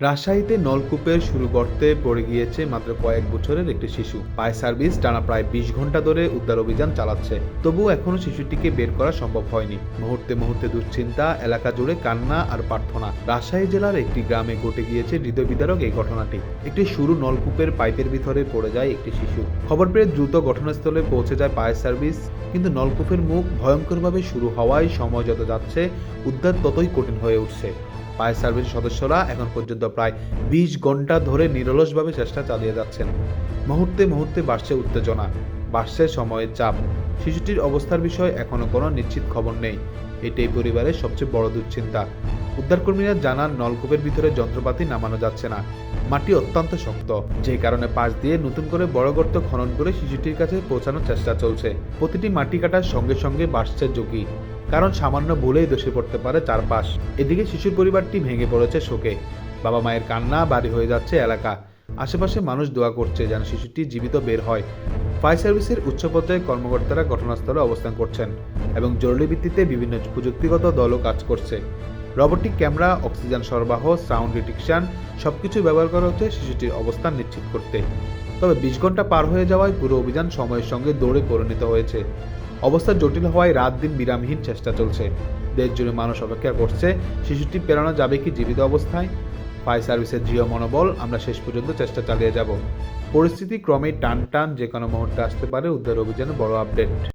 রাজশাহীতে নলকূপের শুরু করতে পড়ে গিয়েছে মাত্র কয়েক বছরের একটি শিশু। পায় সার্ভিস, টানা প্রায় বিশ ঘণ্টা ধরে উদ্ধার অভিযান চালাচ্ছে। তবুও এখনও শিশুটিকে বের করা সম্ভব হয়নি। মুহূর্তে মুহূর্তে দুশ্চিন্তা, এলাকা জুড়ে কান্না আর প্রার্থনা। রাজশাহী জেলার একটি গ্রামে ঘটে গিয়েছে হৃদয় বিদারক এই ঘটনাটি। একটি সরু নলকূপের পাইপের ভিতরে পড়ে যায় একটি শিশু। খবর পেয়ে দ্রুত ঘটনাস্থলে পৌঁছে যায় ফায়ার সার্ভিস, কিন্তু নলকূপের মুখ ভয়ঙ্করভাবে শুরু হওয়ায় সময় যত যাচ্ছে, উদ্ধার ততই কঠিন হয়ে উঠছে। ফায়ার সার্ভিস সদস্যরা এখন পর্যন্ত প্রায় বিশ ঘণ্টা ধরে নিরলসভাবে চেষ্টা চালিয়ে যাচ্ছেন। মুহূর্তে মুহূর্তে বাড়ছে উত্তেজনা, বাড়ছে সময়ের চাপ। শিশুটির অবস্থার বিষয়ে এখনও কোনো নিশ্চিত খবর নেই। এটাই পরিবারের সবচেয়ে বড় দুশ্চিন্তা। উদ্ধারকর্মীরা জানান, নলকূপের ভিতরে যন্ত্রপাতি নামানো যাচ্ছে না। মাটি অত্যন্ত শক্ত, যে কারণে পাশ দিয়ে নতুন করে বড় গর্ত খনন করে শিশুটির কাছে পৌঁছানোর চেষ্টা চলছে। প্রতিটি মাটি কাটার সঙ্গে সঙ্গে বাড়ছে ঝুঁকি। কারণ সামান্য ভুলেই দোষে পড়তে পারে চারপাশ এদিকে শিশুর পরিবারটি ভেঙে পড়েছে শোকে। বাবা মায়ের কান্না, বাড়ি হয়ে যাচ্ছে এলাকা। আশেপাশে মানুষ দোয়া করছে যেন শিশুটি জীবিত বের হয়। ফায়ার সার্ভিসের উচ্চ পর্যায়ে কর্মকর্তারা ঘটনাস্থলে অবস্থান করছেন এবং জরুরি ভিত্তিতে বিভিন্ন প্রযুক্তিগত দলও কাজ করছে। রোবোটিক ক্যামেরা, অক্সিজেন সরবরাহ, সাউন্ড ডিটেকশন সবকিছু ব্যবহার করা হচ্ছে শিশুটির অবস্থান নিশ্চিত করতে। তবে বিশ ঘণ্টা পার হয়ে যাওয়ায় পুরো অভিযান সময়ের সঙ্গে দৌড়ে পরিণত হয়েছে। অবস্থা জটিল হওয়ায় রাত দিন বিরামহীন চেষ্টা চলছে। দেশ জুড়ে মানুষ অপেক্ষা করছে, শিশুটি পেরানো যাবে কি জীবিত অবস্থায়? ফায়ার সার্ভিসের জিও মনোবল, আমরা শেষ পর্যন্ত চেষ্টা চালিয়ে যাব। পরিস্থিতি ক্রমেই টান টান যে কোনো মুহূর্তে আসতে পারে, উদ্ধার অভিযানে বড় আপডেট।